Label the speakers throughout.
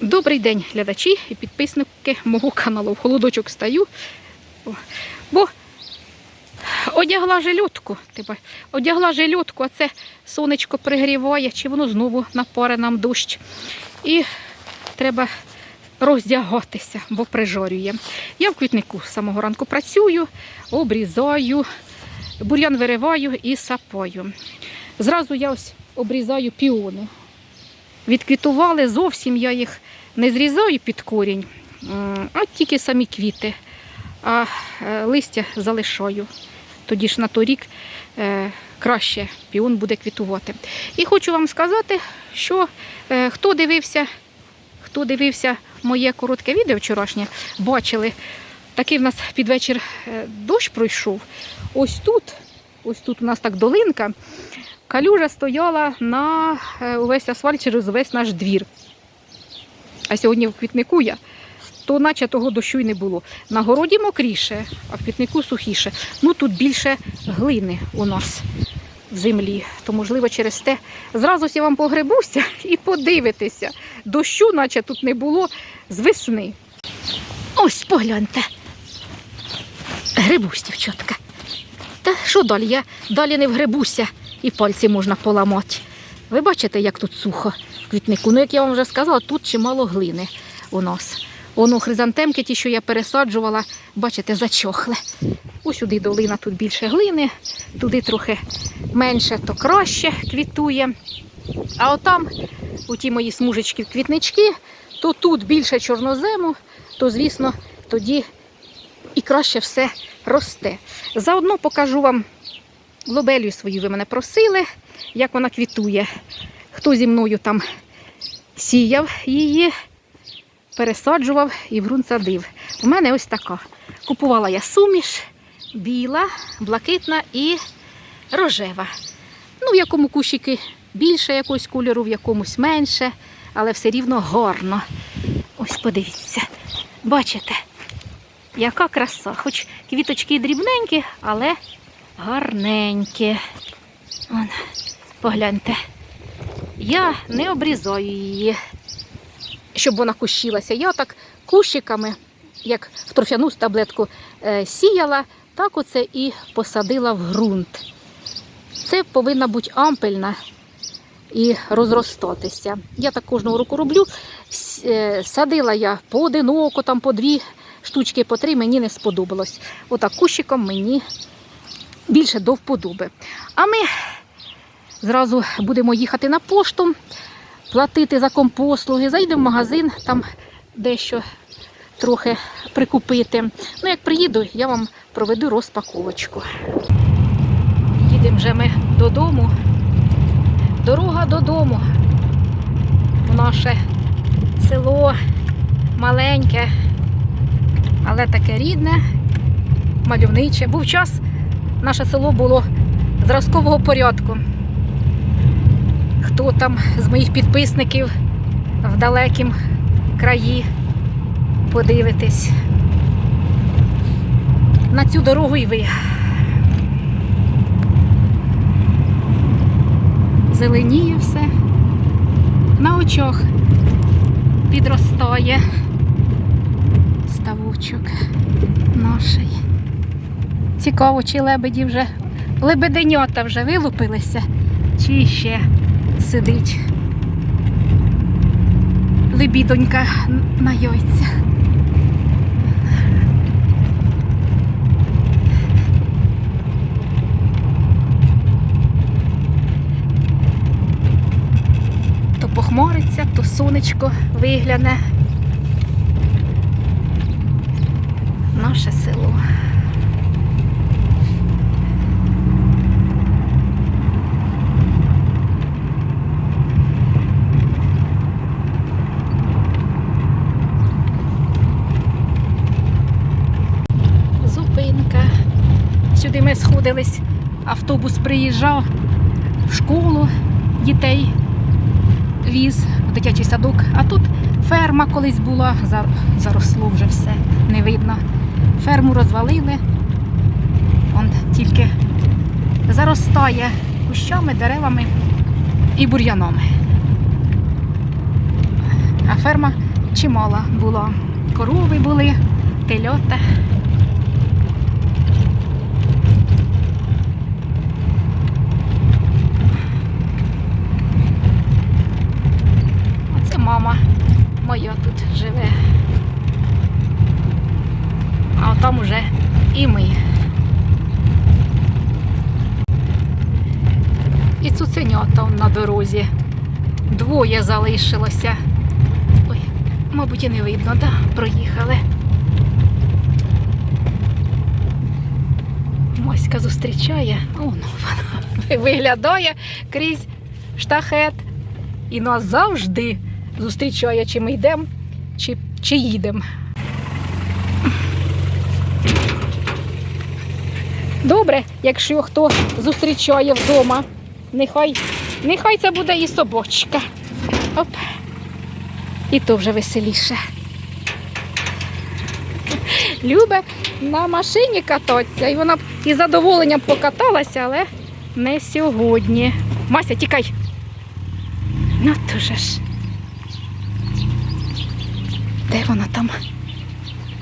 Speaker 1: Добрий день, глядачі і підписники мого каналу. В холодочок стаю, бо одягла жилетку. Типа, одягла жилетку, а це сонечко пригріває, чи воно знову напаре нам дощ. І треба роздягатися, бо прижорює. Я в квітнику з самого ранку працюю, обрізаю, бур'ян вириваю і сапаю. Зразу я ось обрізаю піони. Відквітували зовсім я їх не зрізаю під корінь, а тільки самі квіти, а е, листя залишаю. Тоді ж на той рік е, краще піон буде квітувати. І хочу вам сказати, що е, хто дивився, хто дивився моє коротке відео вчорашнє, бачили, такий в нас під вечір дощ пройшов. Ось тут, ось тут у нас так долинка. Калюжа стояла на е, увесь асфальт через увесь наш двір. А сьогодні в квітнику я, то наче того дощу й не було. На городі мокріше, а в квітнику сухіше. Ну тут більше глини у нас в землі. То, можливо, через те зразу я вам погребуся і подивитеся. Дощу, наче тут не було з весни. Ось погляньте. Грибусь, дівчатка. Та що далі? Я далі не вгребуся і пальці можна поламати. Ви бачите, як тут сухо в квітнику. Ну, як я вам вже сказала, тут чимало глини у нас. Воно хризантемки, ті, що я пересаджувала, бачите, зачохли. Ось долина, тут більше глини, туди трохи менше, то краще квітує. А отам, у ті мої смужечки квітнички, то тут більше чорнозему, то, звісно, тоді і краще все росте. Заодно покажу вам лобелію свою ви мене просили, як вона квітує. Хто зі мною там сіяв її, пересаджував і в ґрунт садив. У мене ось така. Купувала я суміш, біла, блакитна і рожева. Ну, в якому кущики більше якогось кольору, в якомусь менше, але все рівно гарно. Ось подивіться. Бачите, яка краса. Хоч квіточки дрібненькі, але гарненькі. Вон, погляньте. Я не обрізаю її, щоб вона кущилася. Я так кущиками, як в торфяну таблетку е, сіяла, так оце і посадила в ґрунт. Це повинна бути ампельна і розростатися. Я так кожного року роблю. Е, Садила я поодиноко, там по дві штучки, по три, мені не сподобалось. Отак кущиком мені більше до вподоби. А ми зразу будемо їхати на пошту, платити за компослуги, зайдемо в магазин, там дещо трохи прикупити. Ну, як приїду, я вам проведу розпаковочку. Їдемо вже ми додому. Дорога додому. В наше село маленьке, але таке рідне, мальовниче. Був час, наше село було зразкового порядку. Хто там з моїх підписників в далекім краї подивитесь на цю дорогу і ви. Зеленіє все. На очах підростає ставочок наший. Цікаво, чи лебеді вже, лебеденята вже вилупилися, чи ще сидить лебідонька на яйцях. То похмариться, то сонечко вигляне. Наше село. Зупинка. Сюди ми сходились, автобус приїжджав в школу дітей віз в дитячий садок. А тут ферма колись була, заросло вже все, не видно. Ферму розвалили. Он тільки заростає кущами, деревами і бур'янами. А ферма чимала була. Корови були, тельота. Оце мама моя тут живе. А там уже і ми. І цуценята на дорозі. Двоє залишилося. Ой, мабуть, і не видно, да? Проїхали. Моська зустрічає. О, ну вона виглядає крізь штахет. І нас завжди зустрічає, чи ми йдемо, чи, чи їдемо. Добре, якщо хто зустрічає вдома, нехай, нехай це буде і собачка. Оп. І то вже веселіше. Любе на машині кататися, і вона б із задоволенням покаталася, але не сьогодні. Мася, тікай. Ну то ж. Де вона там?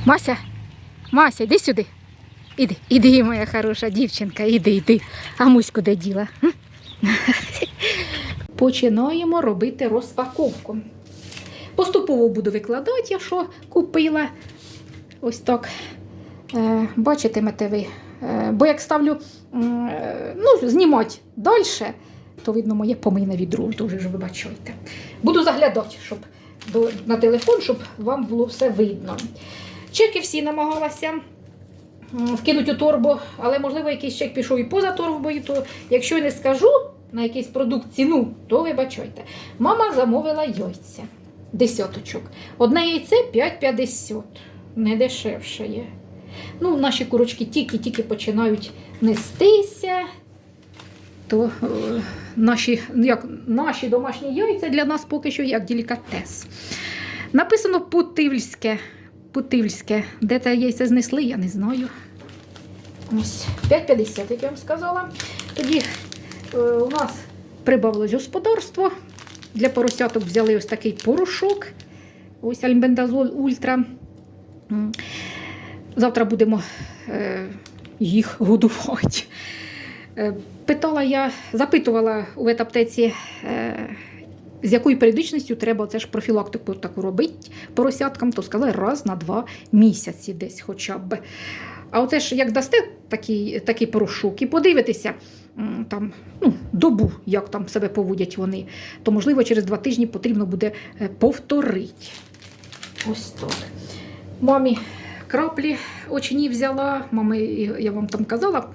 Speaker 1: Мася, Мася, йди сюди. Іди, іди, моя хороша дівчинка, іди, іди. А муську де діла? Починаємо робити розпаковку. Поступово буду викладати, я що купила. Ось так. Е, бачитимете ви. Е, бо як ставлю е, ну, знімати далі, то видно моє помийне відро, дуже ж вибачайте. Буду заглядати, щоб на телефон, щоб вам було все видно. Чеки всі намагалася вкинути у торбу, але можливо якийсь чек пішов і поза торбою, то якщо не скажу на якийсь продукт ціну, то вибачайте. Мама замовила яйця. Десяточок. Одне яйце 5,50. Не дешевше є. Ну, наші курочки тільки-тільки починають нестися. То е, наші, як, наші домашні яйця для нас поки що як делікатес. Написано Путивльське. Путивльське. Де це яйця знесли, я не знаю. Ось 5,50, як я вам сказала. Тоді е, у нас прибавилось господарство. Для поросяток взяли ось такий порошок. Ось альбендазол Ультра. Завтра будемо е, їх годувати. Е, питала я, запитувала у ветаптеці, е, з якою періодичністю треба це ж профілактику таку робити поросяткам, то сказали раз на два місяці десь хоча б. А оце ж як дасте такий, такий порошок і подивитеся м, там, ну, добу, як там себе поводять вони, то можливо через два тижні потрібно буде е, повторити. Ось так. Мамі краплі очні взяла. Мами, я вам там казала,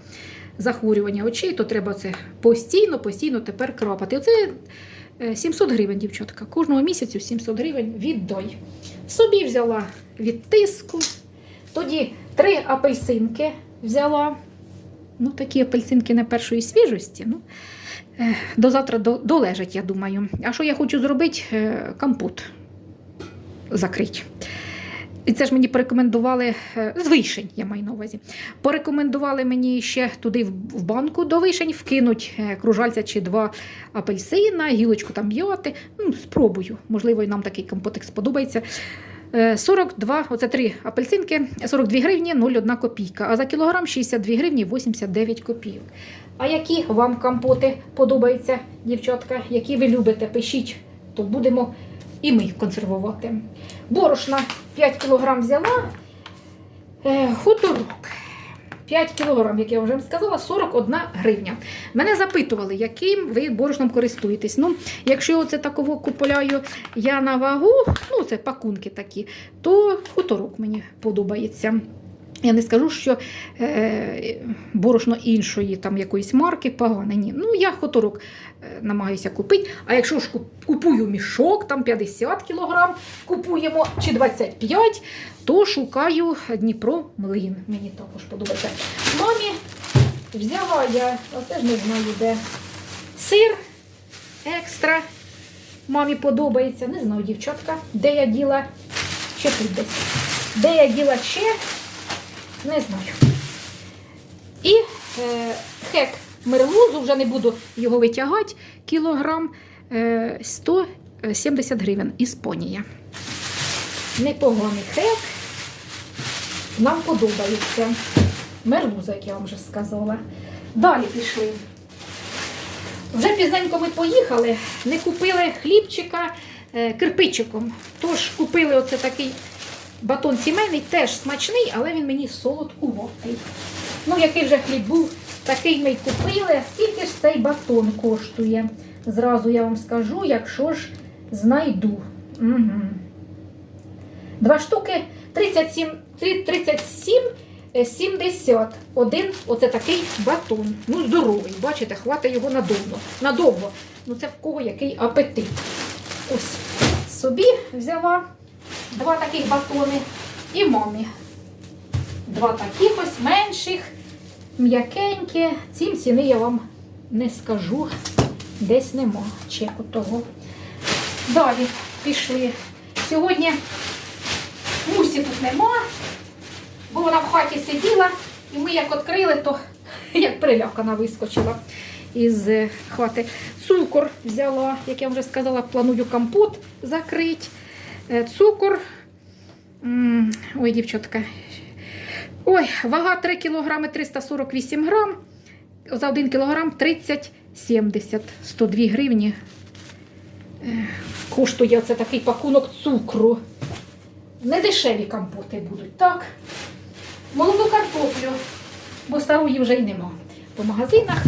Speaker 1: захворювання очей, то треба це постійно, постійно тепер крапати. Оце е, 700 гривень, дівчатка. Кожного місяцю 700 гривень віддай. Собі взяла від тиску. Тоді три апельсинки взяла. Ну, такі апельсинки не першої свіжості. Ну, е, до завтра до- долежать, я думаю. А що я хочу зробити? Е, Компот закрити. І це ж мені порекомендували е, з вишень, я маю на увазі. Порекомендували мені ще туди в банку до вишень вкинуть е, кружальця чи два апельсина, гілочку там м'яти. Ну, спробую. Можливо, і нам такий компотик сподобається. Е, 42, оце три апельсинки, 42 гривні 0,1 копійка, а за кілограм 62 гривні 89 копійок. А які вам компоти подобаються, дівчатка? Які ви любите, пишіть, то будемо і ми їх консервувати. Борошна 5 кг взяла. Е, хуторок 5 кг, як я вже сказала, 41 гривня. Мене запитували, яким ви борошном користуєтесь. Ну, якщо це такого купуляю я на вагу, ну це пакунки такі, то хуторок мені подобається. Я не скажу, що е, борошно іншої там якоїсь марки погане. Ні. Ну, я хуторок е, намагаюся купити. А якщо ж купую мішок, там 50 кг, купуємо чи 25, то шукаю Дніпро млин. Мені також подобається. Мамі взяла я, а теж не знаю де. Сир екстра. Мамі подобається. Не знаю, дівчатка, де я діла ще тут десь. Де я діла ще, не знаю. І е, хек мерлузу, вже не буду його витягати, кілограм е, 100 е, 70 гривень. Іспанія. Непоганий хек. Нам подобається. Мерлуза, як я вам вже сказала. Далі пішли. Вже пізненько ми поїхали, не купили хлібчика е, кирпичиком. Тож купили оце такий батон сімейний, теж смачний, але він мені солодкуватий. Ну, який вже хліб був, такий ми й купили. Скільки ж цей батон коштує? Зразу я вам скажу, якщо ж знайду. Угу. Два штуки 37, 37 е, 70. Один, оце такий батон. Ну, здоровий, бачите, хватить його надовго. Надовго. Ну, це в кого який апетит. Ось собі взяла два таких батони і мамі. Два таких ось менших, м'якенькі. Цим ціни я вам не скажу. Десь нема чеку того. Далі пішли. Сьогодні мусі тут нема, бо вона в хаті сиділа, і ми як відкрили, то як прилякана вискочила із е, хати. Цукор взяла, як я вже сказала, планую компот закрити. Е, Цукор. Ой, дівчатка. Ой, вага 3 кг 348 грам. За 1 кг 30,70. 102 гривні. Е, Коштує оце такий пакунок цукру. Не дешеві компоти будуть, так? Молоду картоплю, бо старої вже й нема по магазинах.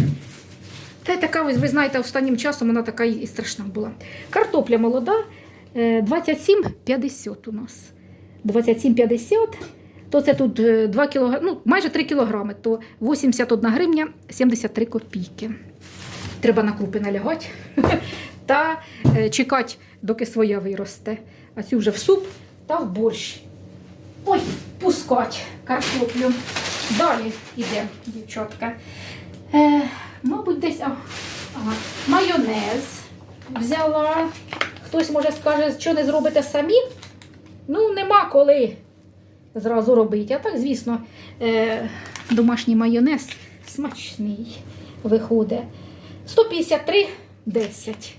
Speaker 1: Та така, ось, ви знаєте, останнім часом вона така і страшна була. Картопля молода 27,50 у нас. 27,50. То це тут 2 кг, ну, майже 3 кілограми, то 81 гривня 73 копійки. Треба на крупи налягати та е, чекати, доки своя виросте. А цю вже в суп та в борщ. Ой, пускать картоплю. Далі йде, дівчатка. Е, мабуть, десь ага, майонез взяла. Хтось може скаже, що не зробите самі. Ну, нема коли зразу робити. А так, звісно, е, домашній майонез смачний виходить. 153,10.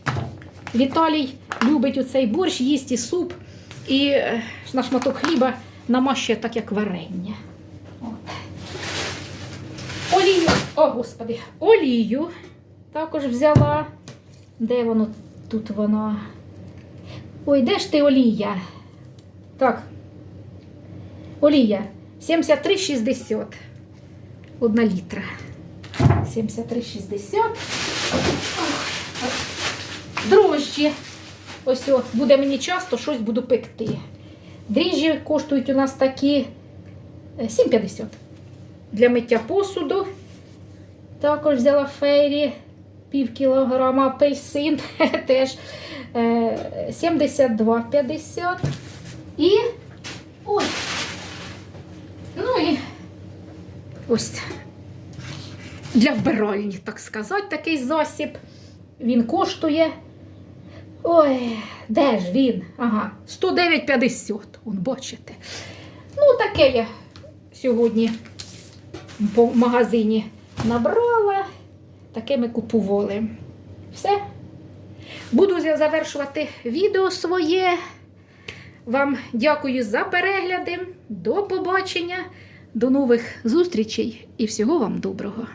Speaker 1: Віталій любить оцей борщ, їсть і суп, і е, на шматок хліба намащує так, як варення. От. Олію, о господи, олію також взяла. Де воно тут воно? Ой, де ж ти олія? Так. Олія 73,60. Одна літра. 73,60. Дрожжі. Ось о, буде мені часто, щось буду пекти. Дріжджі коштують у нас такі е, 7,50 для миття посуду. Також взяла фейрі пів кілограма апельсин теж е, 72,50. І ой. Ну і ось для вбиральні, так сказати, такий засіб. Він коштує. Ой, де ж він? Ага, 109,50. Он бачите. Ну, таке я сьогодні по магазині набрала, таке ми купували. Все. Буду за- завершувати відео своє. Вам дякую за перегляди. До побачення, до нових зустрічей і всього вам доброго.